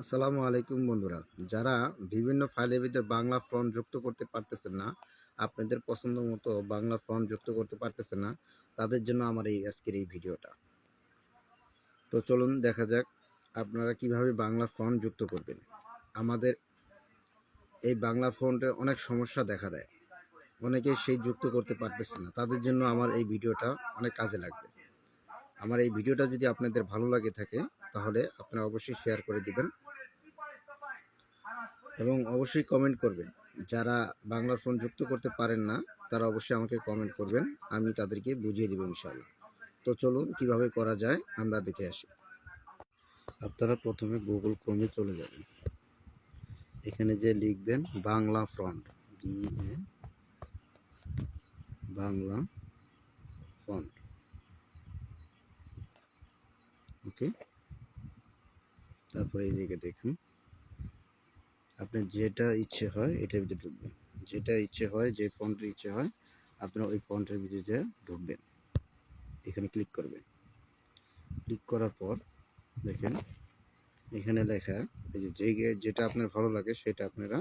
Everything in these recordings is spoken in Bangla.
আসসালামু আলাইকুম বন্ধুরা। যারা বিভিন্ন ফাইলের ভিতরে বাংলা ফন্ট যুক্ত করতে পারতেছেন না, আপনাদের পছন্দ মতো বাংলা ফন্ট যুক্ত করতে পারতেছেন না, তাদের জন্য আমার এই আজকের এই ভিডিওটা। তো চলুন দেখা যাক আপনারা কীভাবে বাংলা ফন্ট যুক্ত করবেন। আমাদের এই বাংলা ফন্টে অনেক সমস্যা দেখা দেয়। অনেকে সেই যুক্ত করতে পারতেছে না। তাদের জন্য আমার এই ভিডিওটা অনেক কাজে লাগবে। আমার এই ভিডিওটা যদি আপনাদের ভালো লাগে থাকে, তাহলে আপনারা অবশ্যই শেয়ার করে দিবেন। এবং অবশ্যই কমেন্ট করবেন। যারা বাংলার ফোন যুক্ত করতে পারেন না, তারা অবশ্যই আমাকে কমেন্ট করবেন। আমি তাদেরকে বুঝিয়ে দেবো ইনশাআল্লাহ। তো চলুন, কীভাবে করা যায়, আমরা দেখে আসি। আপনারা প্রথমে গুগল ক্রোমে চলে যাবেন। এখানে যে লিখবেন, Bangla front B Bangla font okay তারপরে এই দিকে দেখুন। আপনার যেটা ইচ্ছে হয় এটার ভিতরে ঢুকবেন। যেটা ইচ্ছে হয়, যে ফন্টের ইচ্ছে হয়, আপনারা ওই ফন্টের ভিতরে যে ঢুকবেন। এখানে ক্লিক করবেন। ক্লিক করার পর দেখেন, এখানে লেখা, এই যে যেটা আপনার ভালো লাগে সেটা আপনারা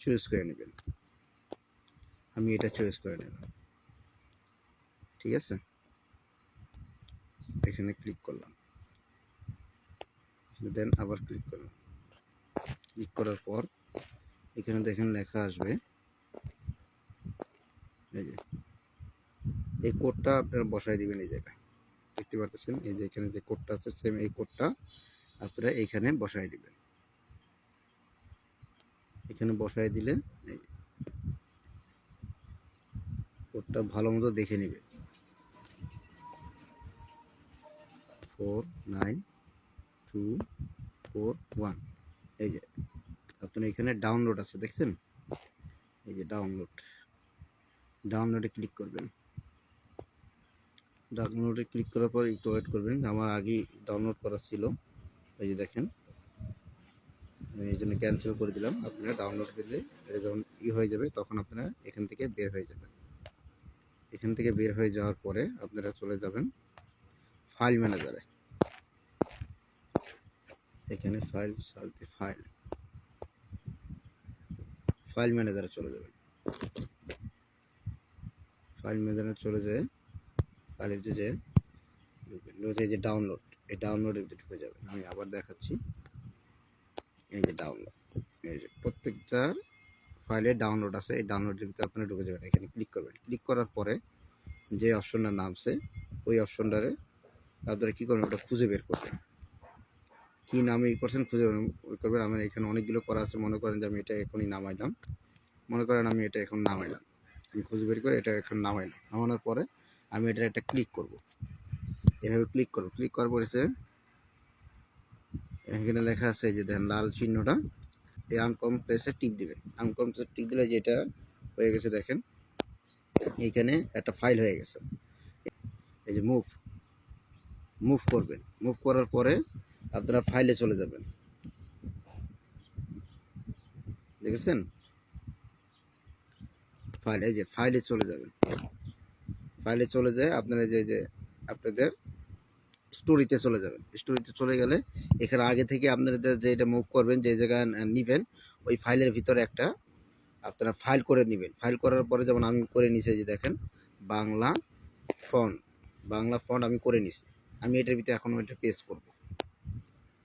চয়েস করে নেবেন। আমি এটা চয়েস করে নিলাম ঠিক আছে? এখানে ক্লিক করলাম। দেন আবার ক্লিক করলাম। ক্লিক করার পর এখানে দেখেন লেখা আসবে। এই যে, এই কোডটা আপনারা বসাই দিবেন এই জায়গায়। দেখতে পাচ্ছেন এই যে এখানে যে কোডটা আছে সেম এই কোডটা আপনারা এইখানে বসাই দিবেন। এখানে বসাই দিলে এই কোডটা ভালো মতো দেখে নেবে। Four nine two four one এই যে, আপনার এখানে ডাউনলোড আছে, দেখছেন? এই যে ডাউনলোড ডাউনলোডে ক্লিক করবেন। ডাউনলোডে ক্লিক করার পর একটু ওয়েট করবেন। আমার আগেই ডাউনলোড করা ছিল। এই যে দেখেন। আমি এই জন্য ক্যান্সেল করে দিলাম। আপনারা ডাউনলোড দিলে এটা যখন ই হয়ে যাবে, তখন আপনারা এখান থেকে বের হয়ে যাবেন। এখান থেকে বের হয়ে যাওয়ার পরে আপনারা চলে যাবেন ফাইল ম্যানেজারে এখানে ফাইল সালতে ফাইল ফাইল ম্যানেজারে চলে যাবেন ফাইল ম্যানেজারে চলে যায় ফাইলের যে। রয়েছে যে ডাউনলোড এই ডাউনলোডের ভিতরে ঢুকে যাবেন আমি আবার দেখাচ্ছি। এই যে ডাউনলোড এই যে প্রত্যেকটা ফাইলে ডাউনলোড আছে, এই ডাউনলোডের ভিতরে আপনারা ঢুকে যাবেন। এখানে ক্লিক করবেন। ক্লিক করার পরে যে অপশনটা নামছে ওই অপশনটারে আপনারা কী করবেন, ওটা খুঁজে বের করবেন। কী নামে ই করছেন খুঁজে করবেন। আমার এখানে অনেকগুলো করা আছে। মনে করেন যে আমি এটা এখনই নামাইলাম। মনে করেন আমি এটা এখন নামাইলাম। আমি খুঁজে বের করে এটা এখন নামাইলাম। নামানোর পরে আমি এটা একটা ক্লিক করব। এভাবে ক্লিক করব। ক্লিক করার পরে এখানে লেখা আছে যে দেখেন, লাল চিহ্নটা। এই আনকম প্রেসে টিপ দিবেন। আনকম প্রেসে টিপ দিলে যেটা হয়ে গেছে, দেখেন। এইখানে একটা ফাইল হয়ে গেছে। এই যে মুভ মুভ করবেন। মুভ করার পরে আপনারা ফাইলে চলে যাবেন। দেখেছেন? ফাইল এই যে ফাইলে চলে যাবেন। ফাইলে চলে যায় আপনারা যে যে আপনাদের স্টোরিতে চলে যাবেন। স্টোরিতে চলে গেলে এখানে আগে থেকে আপনাদের যে এটা মুভ করবেন, যে জায়গায় নেবেন, ওই ফাইলের ভিতরে একটা আপনারা ফাইল করে নেবেন। ফাইল করার পরে যেমন আমি করে নিছি যে দেখেন, বাংলা ফন্ট বাংলা ফন্ট আমি করে নিছি। আমি এটার ভিতরে এখন এটা পেস্ট করব।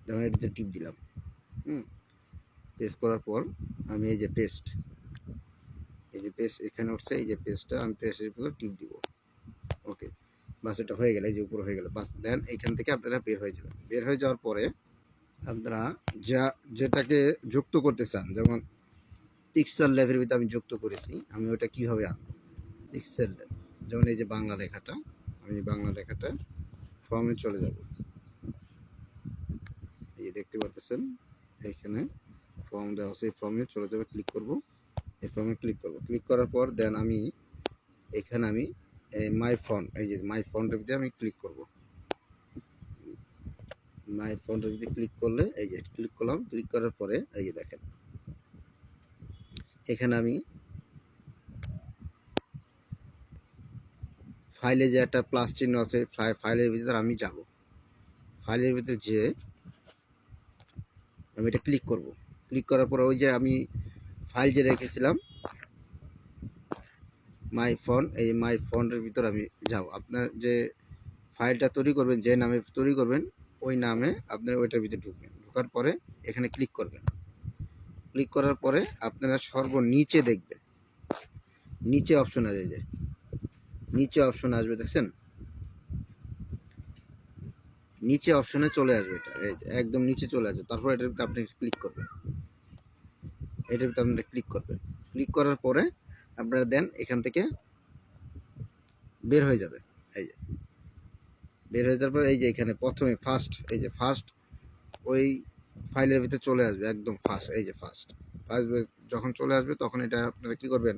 যেমন ভিতরে টিপ দিলাম। হুম? পেস্ট করার পর আমি এই যে পেস্ট এই যে পেস্ট এখানে উঠছে, এই যে পেস্টটা আমি পেস্টের ভিতরে টিপ দিব। ওকে বাস এটা হয়ে গেলে, এই যে উপরে হয়ে গেল। বাস দেন এইখান থেকে আপনারা বের হয়ে যাবেন। বের হয়ে যাওয়ার পরে আপনারা যা, যেটাকে যুক্ত করতে চান, যেমন পিক্সেল লেভেলের ভিতরে আমি যুক্ত করেছি, আমি ওটা কীভাবে আনব পিক্সেল যেমন এই যে বাংলা লেখাটা, আমি বাংলা লেখাটা ফর্মে চলে যাব। দেখতে পাচ্ছেন এখানে ফর্ম দেওয়া আছে, এই ফর্মে চলে যাবে ক্লিক করব। এই ফর্মে ক্লিক করব। ক্লিক করার পর দেন আমি এখানে আমি মাই ফন্ট এই যে মাই ফন্টের ভিতরে আমি ক্লিক করব। মাই ফন্টের ভিতরে ক্লিক করলে, এই যে ক্লিক করলাম ক্লিক করার পরে, এই যে দেখেন। এখানে আমি ফাইলে যে একটা প্লাস চিহ্ন আছে ফাই- ফাইলের ভিতরে আমি যাব। ফাইলের ভিতরে যে আমি এটা ক্লিক করব। ক্লিক করার পরে ওই যে আমি ফাইল যে রেখেছিলাম মাই ফোন এই মাই ফোনের ভিতর আমি যাব। আপনার যে ফাইলটা তৈরি করবেন, যে নামে তৈরি করবেন, ওই নামে আপনার ওইটার ভিতরে ঢুকবেন। ঢোকার পরে এখানে ক্লিক করবেন। ক্লিক করার পরে আপনারা সর্বনিচে দেখবেন। নিচে অপশন আসবে যে। নিচে অপশন আসবে, দেখছেন? নিচে অপশনে চলে আসবে এটা। একদম নিচে চলে আসবে। তারপর এটার ভিতরে আপনি ক্লিক করবেন। এটার ভিতরে আপনি ক্লিক করবেন। ক্লিক করার পরে আপনারা দেন, এখান থেকে বের হয়ে যাবে। এই যে, বের হয়ে যাওয়ার পর এই যে এখানে প্রথমে ফার্স্ট এই যে ফার্স্ট ওই ফাইলের ভিতরে চলে আসবে একদম ফার্স্ট এই যে ফার্স্ট ফার্স্ট যখন চলে আসবে তখন এটা আপনারা কি করবেন?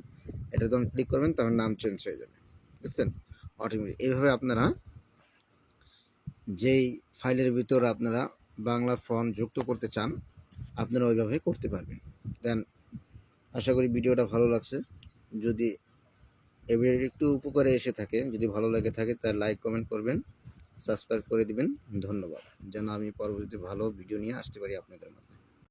এটা যখন ক্লিক করবেন তখন নাম চেঞ্জ হয়ে যাবে। বুঝছেন? অটোমেটিক এইভাবে আপনারা যেই ফাইলের ভিতর আপনারা বাংলা ফন্ট যুক্ত করতে চান, আপনারা ওইভাবে করতে পারবেন। দেন, আশা করি ভিডিওটা ভালো লাগছে। যদি এই ভিডিওটি একটু উপকারে এসে থাকে, যদি ভালো লাগে থাকে তার লাইক, কমেন্ট করবেন, সাবস্ক্রাইব করে দিবেন। ধন্যবাদ। যেন আমি পরবর্তীতে ভালো ভিডিও নিয়ে আসতে পারি আপনাদের মাঝে।